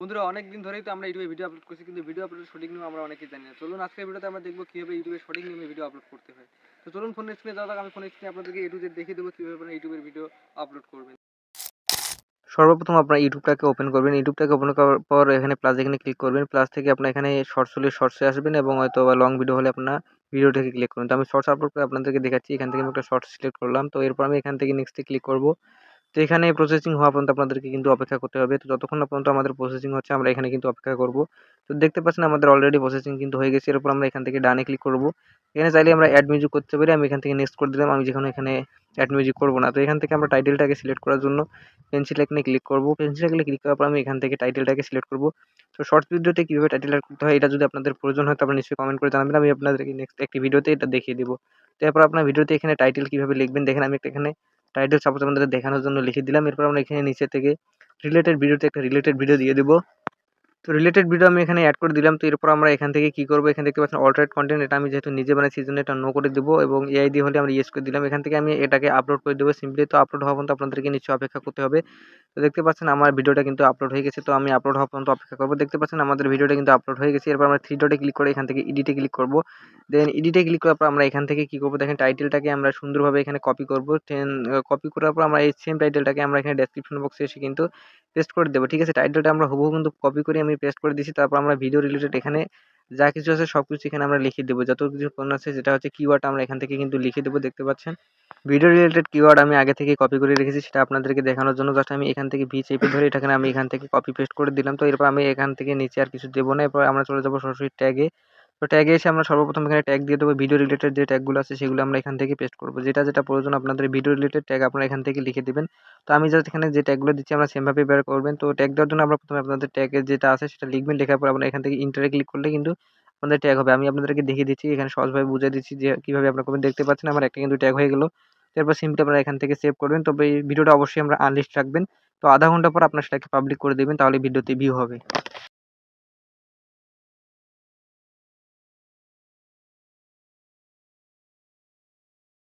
বন্ধুরা অনেক দিন ধরেই তো আমরা ইউটিউবে ভিডিও আপলোড করছি, কিন্তু ভিডিও আপলোডের সঠিক নিয়ম আমরা অনেকেই জানি না। চলুন, আজকের ভিডিওতে আমরা দেখব কীভাবে ইউটিউবে সঠিক নিয়মে ভিডিও আপলোড করতে হয়। তো চলুন ফোনের স্ক্রিনে যাওয়া আমি ফোনের স্ক্রিনে আপনাদেরকে জেড দেখিয়ে দেবো কীভাবে আপনারা ইউটিউবের ভিডিও আপলোড করবেন। সর্বপ্রথম আপনার ইউটিউবটাকে ওপেন করবেন। ইউটিউবটাকে ওপেন করার পর এখানে প্লাস এখানে ক্লিক করবেন। প্লাস থেকে আপনার এখানে শর্টস হলে শর্টসে আসবেন এবং হয়তো বা লং ভিডিও হলে আপনার ভিডিওটাকে ক্লিক করবেন। তো আমি শর্টস আপলোড করে আপনাদেরকে দেখাচ্ছি। এখান থেকে আমি একটা শর্টস সিলেক্ট করলাম। তো এরপর আমি এখান থেকে নেক্সটে ক্লিক করব। তো এখানে প্রসেসিং হওয়া পর্যন্ত আপনাদেরকে কিন্তু অপেক্ষা করতে হবে। তো যতক্ষণ না পর্যন্ত আমাদের প্রসেসিং হচ্ছে, আমরা এখানে কিন্তু অপেক্ষা করব। তো দেখতে পাচ্ছেন আমাদের অলরেডি প্রসেসিং কিন্তু হয়ে গেছে। এরপর আমরা এখান থেকে ডানে ক্লিক করব। এখানে চাইলে আমরা অ্যাড মিউজিক করতে পারি। আমি এখান থেকে নেক্সট করে দিলাম। আমি যেখানে এখানে অ্যাড মিউজিক করব না। তো এখান থেকে আমরা টাইটেলটাকে সিলেক্ট করার জন্য পেন্সিল এখানে ক্লিক করব। পেন্সিল এখানে ক্লিক করার পর আমি এখান থেকে টাইটেলটাকে সিলেক্ট করব। তো শর্ট ভিডিওতে কীভাবে টাইটেল করতে হয়, এটা যদি আপনাদের প্রয়োজন হয়, তো আপনারা নিশ্চয়ই কমেন্ট করে জানাবেন। আমি আপনাদেরকে নেক্সট একটি ভিডিওতে এটা দেখিয়ে দিব। তো এরপর আপনার ভিডিওতে এখানে টাইটেল কীভাবে লিখবেন, দেখেন আমি একটা এখানে টাইটেল সাপোর্ট আপনাদের দেখানোর জন্য লিখে দিলাম। এরপর আমরা এখানে নিচে থেকে রিলেটেড ভিডিওতে একটা রিলেটেড ভিডিও দিয়ে দেবো। তো রিলেটেড ভিডিও আমি এখানে অ্যাড করে দিলাম। তো এরপর আমরা এখান থেকে কী করব? এখান থেকে অল্টারেট কন্টেন্ট এটা আমি যেহেতু নিজে বানাই, সেই জন্য এটা নো করে দেবো এবং এআই দিয়ে হলে আমরা ইয়েস করে দিলাম। এখান থেকে আমি এটাকে আপলোড করে দেবো সিম্পলি তো আপলোড হওয়া পর্যন্ত আপনাদেরকে নিশ্চয়ই অপেক্ষা করতে হবে। তো দেখতে পাচ্ছেন আমার ভিডিওটা কিন্তু আপলোড হয়ে গেছে। তো আমি আপলোড হওয়া পর্যন্ত অপেক্ষা করব। দেখতে পাচ্ছেন আমাদের ভিডিওটা কিন্তু আপলোড হয়ে গেছে। এরপর আমরা থ্রি ডটে ক্লিক করে এখান থেকে এডিটে ক্লিক করব। দেন এডিটে ক্লিক করার পর আমরা এখান থেকে কি করব? দেখেন টাইটেলটাকে আমরা সুন্দরভাবে এখানে কপি করব। কপি করার পর আমরা এই সেম টাইটেলটাকে আমরা এখানে ডেসক্রিপশন বক্সে এসে কিন্তু পেস্ট করে দেবো। ঠিক আছে? টাইটেলটা আমরা হুবহু কিন্তু কপি করে আমি পেস্ট করে দিয়েছি। তারপর আমরা ভিডিও রিলেটেড এখানে যা কিছু আছে সব কিছু এখানে আমরা লিখে দেবো। যত কিছু পণ্য আছে, যেটা হচ্ছে কিওয়ার্ড আমরা এখান থেকে কিন্তু লিখে দেবো, দেখতে পাচ্ছেন? ভিডিও রিলেটেড কিওয়ার্ড আমি আগে থেকে কপি করে রেখেছি, সেটা আপনাদেরকে দেখানোর জন্য জাস্ট আমি এখান থেকে ভি চেপে ধরে এটাকে আমি এখান থেকে কপি পেস্ট করে দিলাম। তো এরপর আমি এখান থেকে নিচে আর কিছু দেবো না, এরপর আমরা চলে যাব সরাসরি ট্যাগে তো ট্যাগে এসে আমরা সর্বপ্রথম এখানে ট্যাগ দিয়ে দেবো ভিডিও রিলেটেড যে ট্যাগগুলো আছে সেগুলো আমরা এখান থেকে পেস্ট করব। যেটা যেটা প্রয়োজন আপনাদের ভিডিও রিলেটেড ট্যাগ আপনারা এখান থেকে লিখে দেবেন। তো আমি জাস্ট এখানে যে ট্যাগগুলো দিচ্ছি আমরা সেমভাবে বের করবেন। তো ট্যাগ দেওয়ার জন্য আমরা প্রথমে আপনাদের ট্যাগের যেটা আছে সেটা লিখবেন। লেখার পর আপনারা এখান থেকে ইন্টারে ক্লিক করলে কিন্তু আপনাদের ট্যাগ হবে। আমি আপনাদেরকে দেখিয়ে দিচ্ছি, এখানে সহজভাবে বুঝিয়ে দিচ্ছি যে কীভাবে আপনারা করবেন। দেখতে পাচ্ছেন আমার একটা কিন্তু ট্যাগ হয়ে গেলো। তারপর সিমটা আপনারা এখান থেকে সেভ করবেন। তবে এই ভিডিওটা অবশ্যই আমরা আনলিস্ট রাখবেন। তো আধা ঘণ্টা পর আপনার সেটাকে পাবলিক করে দেবেন। তাহলে ভিডিওতে ভিউ হবে।